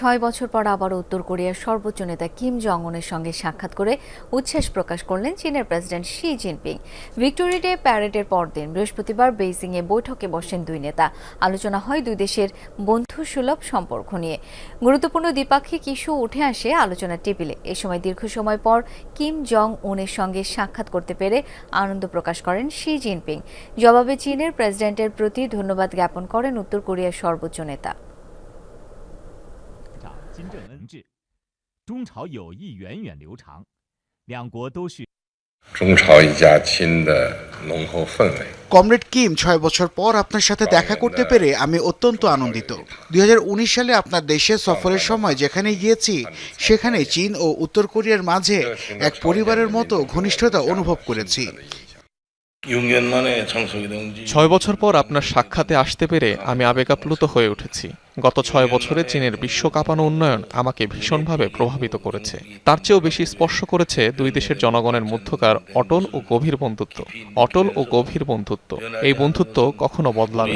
ছয় বছর পর আবারও উত্তর কোরিয়ার সর্বোচ্চ নেতা কিম জং উনের সঙ্গে সাক্ষাৎ করে উচ্ছ্বাস প্রকাশ করলেন চীনের president Xi Jinping. Victory day প্যারেডের পরদিন বৃহস্পতিবার বেইজিংয়ে বৈঠকে বসেন দুই নেতা। আলোচনা হয় দুই দেশের বন্ধুসুলভ সম্পর্ক নিয়ে। গুরুত্বপূর্ণ দ্বিপাক্ষিক ইস্যু উঠে আসে আলোচনার টেবিলে। এ সময় দীর্ঘ সময় পর কিম জং উনের সঙ্গে সাক্ষাৎ করতে পেরে আনন্দ প্রকাশ করেন শি জিনপিং। জবাবে চীনের প্রেসিডেন্টের প্রতি ধন্যবাদ জ্ঞাপন করেন উত্তর কোরিয়ার সর্বোচ্চ নেতা। 长金正恩治，中朝友谊源远流长，两国都是。中朝一家亲的浓厚氛围。 কমরেড কিম ছয় বছর পর আপনার সাথে দেখা করতে পেরে আমি অত্যন্ত আনন্দিত দুই সালে আপনার দেশে সফরের সময় যেখানে গিয়েছি সেখানে চীন ও উত্তর কোরিয়ার মাঝে এক পরিবারের মতো ঘনিষ্ঠতা অনুভব করেছি ছয় বছর পর আপনার সাক্ষাতে আসতে পেরে আমি আবেগাপ্লুত হয়ে উঠেছি। গত ছয় বছরে চীনের বিশ্ব কাঁপানো উন্নয়ন আমাকে ভীষণভাবে প্রভাবিত করেছে। তার চেয়েও বেশি স্পর্শ করেছে দুই দেশের জনগণের মধ্যকার অটল ও গভীর বন্ধুত্ব। অটল ও গভীর বন্ধুত্ব। এই বন্ধুত্ব কখনো বদলাবে